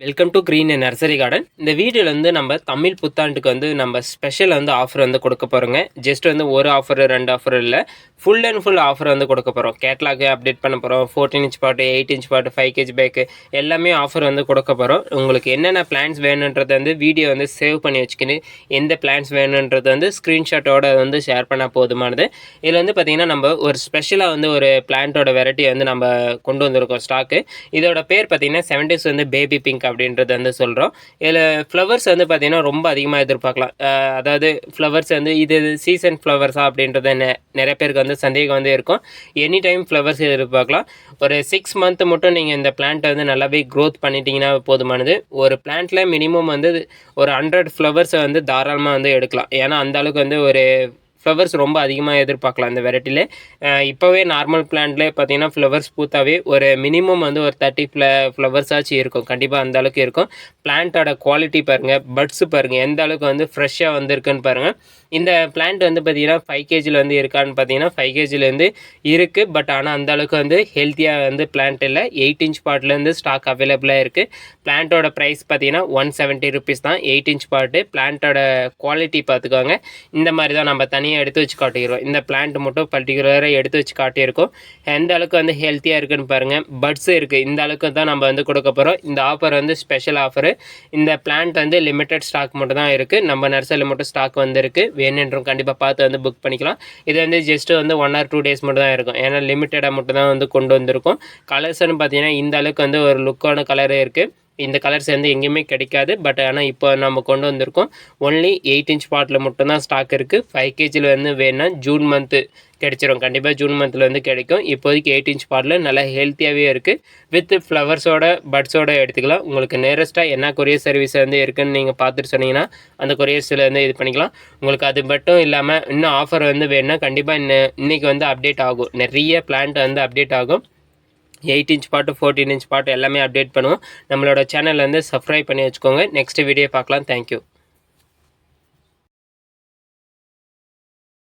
Welcome to green nursery garden இந்த வீடியோவில் வந்து நம்ம தமிழ் புத்தாண்டுக்கு வந்து நம்ம ஸ்பெஷல் வந்து ஆஃபர் வந்து கொடுக்க போகிறோங்க ஜஸ்ட் வந்து ஒரு ஆஃபர் ரெண்டு ஆஃபர் இல்லை. ஃபுல் அண்ட் ஃபுல் ஆஃபர் வந்து கொடுக்க போகிறோம் கேட்லாக் அப்டேட் பண்ண போகிறோம் fourteen inch pot eight inch pot five KG bag எல்லாமே ஆஃபர் வந்து கொடுக்க போகிறோம் உங்களுக்கு என்னென்ன பிளான்ஸ் வேணுன்றதை வந்து வீடியோ வந்து சேவ் பண்ணி வச்சுக்கின்னு எந்த பிளான்ஸ் வேணுன்றது வந்து ஸ்க்ரீன்ஷாட்டோட வந்து ஷேர் பண்ணால் போதுமானது. இதில் வந்து பார்த்திங்கன்னா நம்ம ஒரு ஸ்பெஷலாக வந்து ஒரு பிளான்ட்டோட வெரைட்டி வந்து நம்ம கொண்டு வந்திருக்கோம் ஸ்டாக்கு இதோட பேர் பார்த்திங்கன்னா செவன்டீஸ் வந்து பேபி பிங்க் அப்படின்றத வந்து சொல்கிறோம் இதில் ஃப்ளவர்ஸ் வந்து பார்த்திங்கன்னா ரொம்ப அதிகமாக எதிர்பார்க்கலாம். அதாவது ஃப்ளவர்ஸ் வந்து இது சீசன் ஃப்ளவர்ஸா அப்படின்றத நெ- நிறைய பேருக்கு வந்து சந்தேகம் வந்து இருக்கும். எனி டைம் ஃப்ளவர்ஸ் எதிர்பார்க்கலாம். ஒரு சிக்ஸ் மந்த் மட்டும் நீங்கள் இந்த பிளான்ட்டை வந்து நல்லாவே க்ரோத் பண்ணிட்டீங்கன்னா போதுமானது. ஒரு பிளான்ட்டில் மினிமம் வந்து ஒரு ஹண்ட்ரட் ஃப்ளவர்ஸை வந்து தாராளமாக வந்து எடுக்கலாம். ஏன்னா அந்த அளவுக்கு வந்து ஒரு ஃப்ளவர்ஸ் ரொம்ப அதிகமாக எதிர்பார்க்கலாம் அந்த வெரைட்டியில் இப்போவே நார்மல் பிளான்ட்லேயே பார்த்தீங்கன்னா ஃப்ளவர்ஸ் பூத்தாவே ஒரு மினிமம் வந்து ஒரு தேர்ட்டி ஃப்ள ஃப்ளவர்ஸாச்சும் இருக்கும். கண்டிப்பாக அந்த அளவுக்கு இருக்கும். பிளான்ட்டோட குவாலிட்டி பாருங்கள் பட்ஸு பாருங்கள் எந்த அளவுக்கு வந்து ஃப்ரெஷ்ஷாக வந்திருக்குன்னு பாருங்கள் இந்த பிளான்ட் வந்து பார்த்தீங்கன்னா ஃபைவ் கேஜியில் வந்து இருக்கான்னு பார்த்தீங்கன்னா ஃபைவ் கேஜிலேருந்து இருக்குது பட் ஆனால் அந்த அளவுக்கு வந்து ஹெல்த்தியாக வந்து பிளான்ட் இல்லை. எயிட் இன்ச் பாட்லேருந்து ஸ்டாக் அவைலபிளாக இருக்குது பிளான்ட்டோட ப்ரைஸ் பார்த்தீங்கன்னா ஒன் செவன்ட்டி ருபீஸ் தான். எயிட் இன்ச் பாட்டு பிளான்ட்டோட குவாலிட்டி பார்த்துக்கோங்க. இந்த மாதிரி தான் நம்ம தனி தனியாக எடுத்து வச்சு காட்டிக்கிறோம். இந்த பிளான்ட் மட்டும் பர்டிகுலராக எடுத்து வச்சு காட்டியிருக்கோம். எந்த அளவுக்கு வந்து ஹெல்த்தியாக இருக்குன்னு பாருங்கள் பட்ஸ் இருக்குது இந்த அளவுக்கு தான் நம்ம வந்து கொடுக்க போகிறோம் இந்த ஆஃபர் வந்து ஸ்பெஷல் ஆஃபரு இந்த பிளான்ட் வந்து லிமிட்டட் ஸ்டாக் மட்டும் தான் இருக்குது நம்ம நர்சரியில் மட்டும் ஸ்டாக் வந்துருக்கு. இருக்குது வேணுன்றோம் கண்டிப்பாக பார்த்து வந்து புக் பண்ணிக்கலாம். இது வந்து ஜஸ்ட்டு வந்து ஒன் ஆர் டூ டேஸ் மட்டும் தான் இருக்கும். ஏன்னா லிமிட்டடாக மட்டும் தான் வந்து கொண்டு வந்திருக்கும். கலர்ஸ்னு பார்த்தீங்கன்னா இந்த அளவுக்கு வந்து ஒரு லுக்கான கலரே இருக்குது இந்த கலர்ஸ் வந்து எங்கேயுமே கிடைக்காது. பட் ஆனால் இப்போ நம்ம கொண்டு வந்திருக்கோம். ஒன்லி எயிட் இன்ச் பாட்டில் மட்டும்தான் ஸ்டாக் இருக்குது ஃபைவ் கேஜியில் வந்து வேணும்னா ஜூன் மந்த்து கிடைச்சிரும். கண்டிப்பாக ஜூன் மந்தில் வந்து கிடைக்கும். இப்போதைக்கு எயிட் இன்ச் பாட்டில் நல்லா ஹெல்த்தியாகவே இருக்குது வித் ஃப்ளவர்ஸோட பட்ஸோட எடுத்துக்கலாம். உங்களுக்கு நேரஸ்ட்டாக என்ன கொரியர் சர்வீஸ் வந்து இருக்குன்னு நீங்கள் பார்த்துட்டு சொன்னீங்கன்னா அந்த கொரியர்ஸில் வந்து இது பண்ணிக்கலாம். உங்களுக்கு அது மட்டும் இல்லாமல் இன்னும் ஆஃபர் வந்து வேணும்னா கண்டிப்பாக இன்ன இன்றைக்கி வந்து அப்டேட் ஆகும். நிறைய பிளான்ட் வந்து அப்டேட் ஆகும். Eight inch pot fourteen inch pot எல்லாமே அப்டேட் பண்ணுவோம் நம்மளோட சேனலில் வந்து சப்ஸ்கிரைப் பண்ணி வச்சுக்கோங்க. நெக்ஸ்ட் வீடியோ பார்க்கலாம். தேங்க்யூ